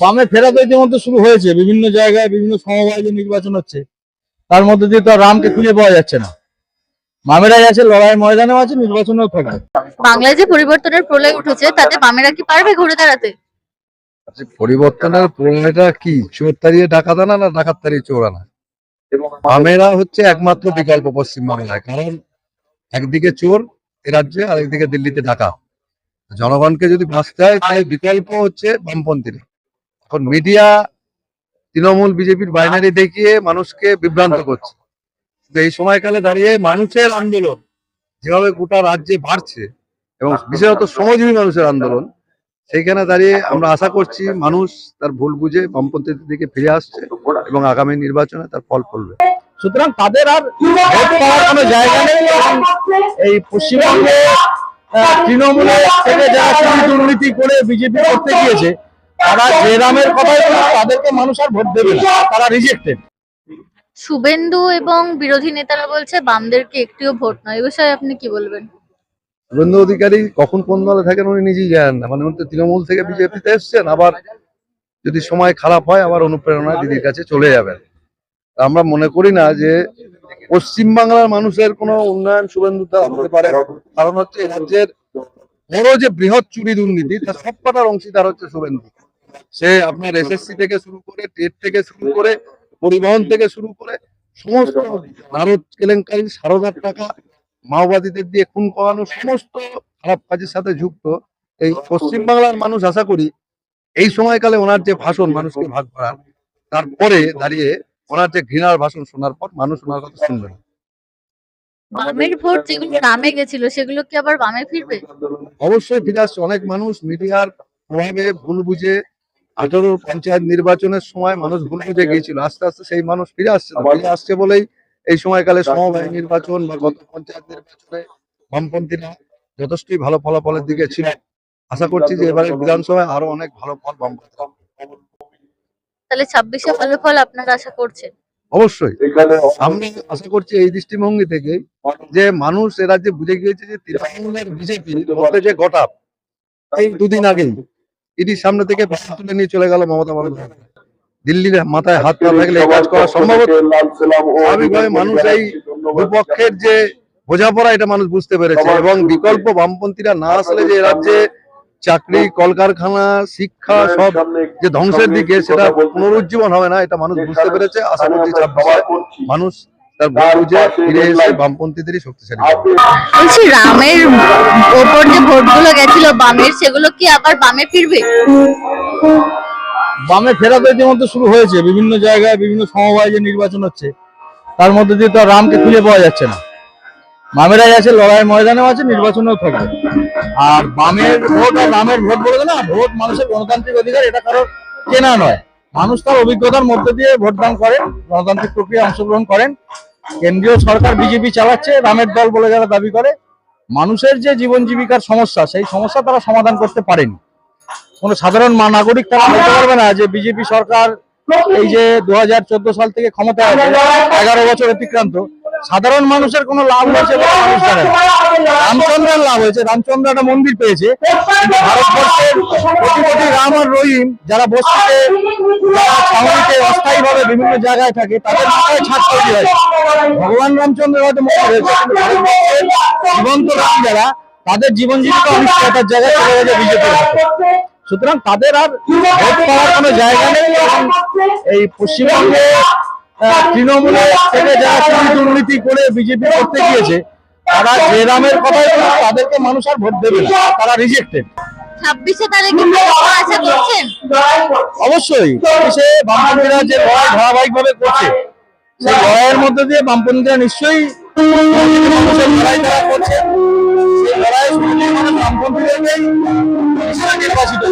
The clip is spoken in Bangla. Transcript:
বামে ফেরা তো ইতিমধ্যে শুরু হয়েছে বিভিন্ন জায়গায় বিভিন্ন সমবায় যে নির্বাচন হচ্ছে তার মধ্যে দিয়ে তো আর রামকে খুঁজে পাওয়া যাচ্ছে না। বামেরাই আছে লড়াই ময়দানেও আছে নির্বাচনেও থাকবে। বাংলায় যে পরিবর্তনের প্রলয় উঠেছে তাতে বামেরা কি পারবে ঘুরে দাঁড়াতে? আচ্ছা, পরিবর্তনের কি? চোর তাড়িয়ে ডাকাত আনা না ডাকাত তাড়িয়ে চোর আনা? হচ্ছে একমাত্র বিকল্প পশ্চিমবাংলায় কারণ একদিকে চোর এ রাজ্যে আর একদিকে দিল্লিতে ডাকা জনগণকে যদি বাঁচতে হয় তাই বিকল্প হচ্ছে বামপন্থীরা। এখন মিডিয়া তৃণমূল, বিজেপির বাইনারি দেখিয়ে মানুষকে বিভ্রান্ত করছে। এই সময়কালে দাঁড়িয়ে মানুষের আন্দোলন, যেভাবে গোটা রাজ্যে বাড়ছে, এবং বিশেষত শ্রমজীবী মানুষের আন্দোলন, সেইখানে দাঁড়িয়ে আমরা আশা করছি মানুষ তার ভুল বুঝে বামপন্থীদের দিকে ফিরে আসছে এবং আগামী নির্বাচনে তার ফল ফলবে। সুতরাং তাদের আর কোনো জায়গা নেই। এই পশ্চিমবঙ্গে তৃণমূলের থেকে যারা চুরি দুর্নীতি করে বিজেপি করতে গিয়েছে তারা যে রামের কথাই তাদেরকে মানুষ আর ভোট দেবে না। তারা রিজেক্টেড শুভেন্দু এবং বিরোধী নেতারা বলছে বামদেরকে একটিও ভোট নয়। এ বিষয়ে আপনি কি বলবেন? শুভেন্দু অধিকারী কখন কোন দলে থাকেন উনি নিজেই জানেন না। মানে উনি তো তৃণমূল থেকে বিজেপিতে এসছেন আবার যদি সময় খারাপ হয় আবার অনুপ্রেরণা দিদির কাছে চলে যাবেন। আমরা মনে করি না যে পশ্চিমবাংলার মানুষের কোনো উন্নয়ন শুভেন্দু দ্বারা হতে পারে কারণ হচ্ছে এই রাজ্যের বড় যে বৃহৎ চুরি দুর্নীতি তার সবকটার অংশীদার হচ্ছে শুভেন্দু। সে আপনার এসএসসি থেকে শুরু করে টেট থেকে শুরু করে পরিবহন থেকে শুরু করে সমস্ত ভারত কেলেঙ্কারি সারদার টাকা মাওবাদীদের দিয়ে খুন করানো সমস্ত খারাপ কাজের সাথে যুক্ত এই পশ্চিমবাংলার মানুষ আশা করি এই সময়কালে ওনার যে ভাষণ মানুষকে ভাগ করার তারপরে দাঁড়িয়ে ওনার যে ঘৃণার ভাষণ শোনার পর মানুষ ওনার কথা শুনবে না। বামের ভোট যেগুলো রামে গেছিল সেগুলো কি আবার বামে ফিরবে অবশ্যই ফিরে আসছে অনেক মানুষ মিডিয়ার প্রভাবে ভুল বুঝে আঠারো পঞ্চায়েত নির্বাচনের সময় মানুষ ভুল বুঝে গিয়েছিল আস্তে আস্তে সেই মানুষ ফিরে আসছে। ফিরে আসছে বলেই এই সময়কালে সমবায় নির্বাচন বা গত পঞ্চায়েত নির্বাচনে বামপন্থীরা যথেষ্টই ভালো ফলাফলের দিকে ছিল আশা করছি যে এবারে বিধানসভায় আরও অনেক ভালো ফল বামপন্থীরা পাবে। তাহলে ছাব্বিশে ফলাফল আপনারা আশা করছেন? অবশ্যই। আমি আশা করছি এই দৃষ্টিভঙ্গি থেকে যে মানুষ এ রাজ্যে বুঝে গিয়েছে যে তৃণমূলের বিজেপি যে গটাপ এই দুদিন আগেই ইডির সামনে থেকে তুলে নিয়ে চলে গেল মমতা বন্দ্যোপাধ্যায়। দিল্লির মাথায় হাত পা লাগলে এই কাজ করা সম্ভব স্বাভাবিকভাবে মানুষ এই দুপক্ষের যে বোঝাপড়া এটা মানুষ বুঝতে পেরেছে এবং বিকল্প বামপন্থীরা না আসলে যে রাজ্যে চাকরি কলকারখানা শিক্ষা সব যে ধ্বংসের দিকে সেটা পুনরুজ্জীবন হবে না এটা মানুষ বুঝতে পেরেছে আশা করছি ছাব্বিশে মানুষ তার বুঝে ফিরে এসে বামপন্থীদেরই শক্তিশালী বলছি রামের ওপর যে ভোটগুলো গেছিল বামের সেগুলো কি আবার বামে ফিরবে? বামে ফেরা তো ইতিমধ্যে শুরু হয়েছে বিভিন্ন জায়গায় বিভিন্ন সমবায় যে নির্বাচন হচ্ছে তার মধ্যে দিয়ে তো আর রামকে খুঁজে পাওয়া যাচ্ছে না। বামেরাই আছে লড়াই ময়দানেও আছে নির্বাচনেও থাকবে। আর বামের ভোট আর রামের ভোট বলে না ভোট মানুষের গণতান্ত্রিক অধিকার এটা কারোর কেনা নয়। মানুষ তার অভিজ্ঞতার মধ্যে দিয়ে ভোটদান করেন গণতান্ত্রিক প্রক্রিয়া অংশগ্রহণ করেন। কেন্দ্রীয় সরকার বিজেপি চালাচ্ছে রামের দল বলে যারা দাবি করে মানুষের যে জীবন জীবিকার সমস্যা সেই সমস্যা তারা সমাধান করতে পারেনি। কোনো সাধারণ নাগরিক তারা বলতে পারবে না যে বিজেপি সরকার এই যে দু হাজার চোদ্দ সাল থেকে ক্ষমতায় আছে এগারো বছর অতিক্রান্ত সাধারণ মানুষের কোনো লাভ হয়েছে। রামচন্দ্রের লাভ হয়েছে রামচন্দ্র একটা মন্দির পেয়েছে। ভারতবর্ষের কোটি কোটি রাম আর রহিম যারা বস্তিতে ছাউনিতে অস্থায়ী ভাবে বিভিন্ন জায়গায় থাকে তাদের মাথায় ছাদ তৈরি হয়। ভগবান রামচন্দ্র হয়তো মন্দির হয়েছে। জীবন্ত রাম যারা তাদের জীবন জীবিকা অনিশ্চয়তার জায়গায় চলে গেছে বিজেপির হাতে। সুতরাং তাদের আর ভোট পাওয়ার কোনো জায়গা নেই। এই পশ্চিমবঙ্গে তৃণমূলের থেকে যারা চুরি দুর্নীতি করে বিজেপি করতে গিয়েছে তারা যে রামের কথাই তাদেরকে মানুষ আর ভোট দেবে না তারা রিজেক্টেড ছাব্বিশে তারিখে আশা করছেন অবশ্যই সে বামপন্থীরা যে লড়াই ধারাবাহিক ভাবে করছে সেই লড়াইয়ের মধ্যে দিয়ে বামপন্থীরা নিশ্চয়ই লড়াই তারা করছে। সেই লড়াই বামপন্থীদেরকেই নির্বাচিত